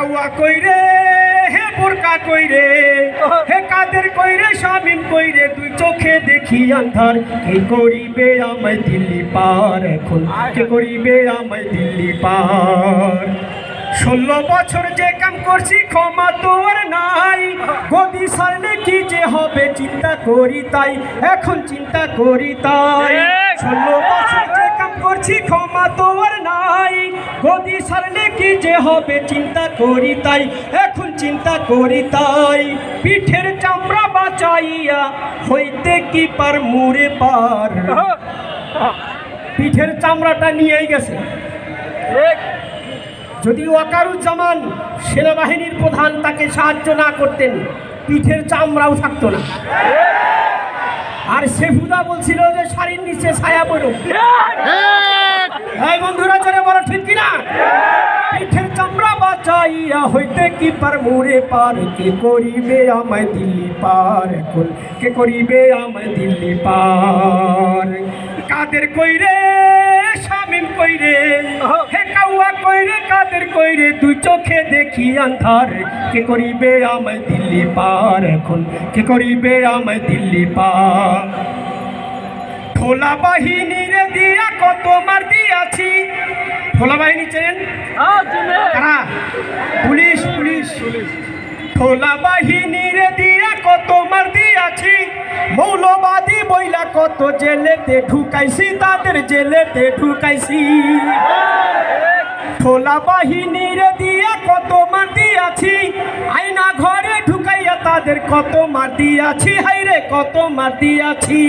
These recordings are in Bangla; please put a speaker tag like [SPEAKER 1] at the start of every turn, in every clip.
[SPEAKER 1] কাউয়া কইরে হে বোরকা কইরে হে কাদের কইরে শামিম কইরে দুই চোখে দেখি আন্ধার। কে করিবে আমায় দিল্লি পার এখন? কে করিবে আমায় দিল্লি পার? ষোলো বছর যে কাম করছি ক্ষমা তোর নাই। গদি সারলে কি যে হবে চিন্তা করি তাই। এখন চিন্তা করি তাই। ষোলো বছর যে কাম করছি ক্ষমা তোর গদি সারলে কি যে হবে চিন্তা করি তাই এখন চিন্তা করি তাই। পিঠের চামড়া বাঁচাইয়া হইতে কি পার মুরে পার? পিঠের চামড়াটা নিয়েই গেছে। যদি ওয়াকারুজ্জামান সেনাবাহিনীর প্রধান তাকে সাহায্য না করতেন পিঠের চামড়াও থাকতো না। আর সেফুদা বলছিল যে শাড়ির নিচে ছায়া পড়ো। এই বন্ধুরা চলে বড় ঠিক কিনা? পিঠের চামড়া বাঁচাইয়া হইতে কি পার মোরে পার? কে করিবে আমায় দিল্লি পার এখন? কে করিবে আমায় দিল্লি পার? কাদের কইরে শামিম কইরে? হে কাউয়া কইরে, কাদের কইরে? দুই চোখে দেখি আন্ধার। কে করিবে আমায় দিল্লি পার এখন? কে করিবে আমায় দিল্লি পার? ঠোলা বাহিনীর দিয়া কত ঠোলা বাহিনী চেনেন কারা? Police police. ঠোলা বাহিনীর দিয়া কত মার দিয়াছি। মৌলবাদী বইলা কত জেলেতে ঢুকাইছি তাদের জেলেতে ঢুকাইছি। ঠোলা বাহিনীর দিয়া কত মার দিয়াছি। আয়না ঘরে ঢুকাইয়া তাদের কত মার দিয়াছি। হাইরে কত মার দিয়াছি।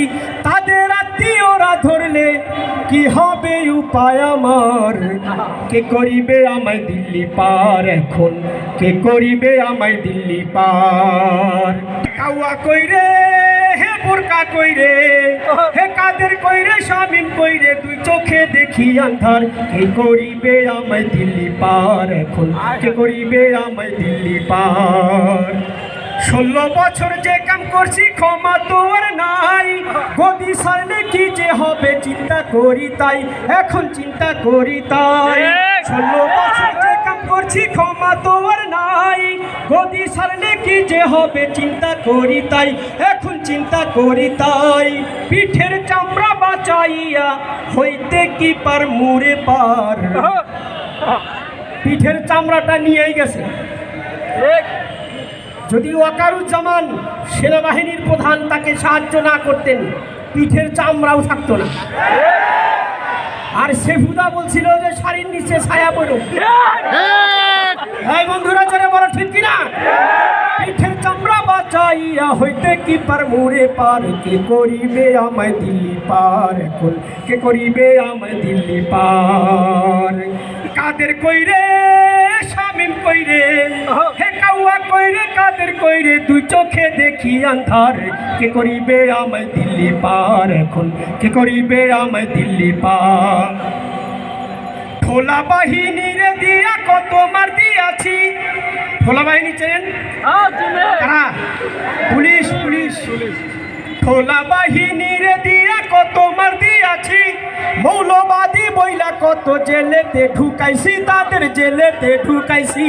[SPEAKER 1] তাদের আত্মীয়রা ধরলে কি হবে উপায় আমার? কে করিবে আমায় দিল্লি পার এখন? কে করিবে আমায় দিল্লি পার? কাউয়া কইরে, হে বোরকা কইরে, হে কাদের কইরে, শামিম কইরে, দুই চোখে দেখি আন্ধার। কে করিবে আমায় দিল্লি পার এখন? কে করিবে আমায় দিল্লি পার? ষোলো বছর যে কাম করছি ক্ষমা তোর নাই। গদি সারলে কি যে হবে? চিন্তা করি তাই এখন চিন্তা করি তাই। ষোলো বছর যে কাম করছি ক্ষমা তোর নাই। গদি সারলে কি যে হবে? চিন্তা করি তাই এখন চিন্তা করি তাই। পিঠের চামড়া বাঁচাইয়া হইতে কি পার মুরে পার? পিঠের চামড়াটা নিয়েই গেছে। যদি ওয়াকারুজ্জামান সেনাবাহিনীর প্রধান তাকে সাহায্য না করতেন, পিঠের চামড়াও থাকতো না। আর সেফুদা বলছিল যে শাড়ির নিচে ছায়া পড়ো। এই বন্ধুরা চলে বড় ঠিক কিনা? পিঠের চামড়া বাঁচাইয়া হইতে কি পার মোরে পার? কে করিবে আমায় দিল্লি পার কে করিবে আমায় দিল্লি পার? কাদের কইরে? শামিম কইরে হে কাউয়া কইরে কাদের কইরে দুই চোখে দেখি আন্ধার। কে করিবে আমায় দিল্লি পার এখন? কে করিবে আমায় দিল্লি পার? ঠোলা বাহিনীর দিয়া কত মার দিয়াছি। ঠোলা বাহিনী চেনেন? কারা? Police police. ঠোলা বাহিনীর কত জেলেতে ঢুকাইছি, তাদের জেলেতে ঢুকাইছি।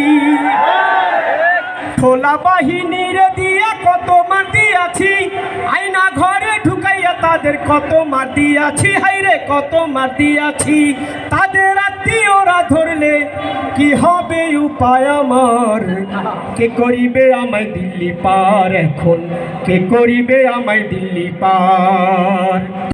[SPEAKER 1] ঠোলা বাহিনীর দিয়া কত মার দিয়াছি আয়না ঘরে ঢুকাইয়া তাদের কত মার দিয়াছি হাইরে কত মার দিয়াছি তাদের আত্মীয়রা ধরলে কি হবে উপায় আমার? কে করিবে আমায় দিল্লি পার এখন? কে করিবে আমায় দিল্লি পার?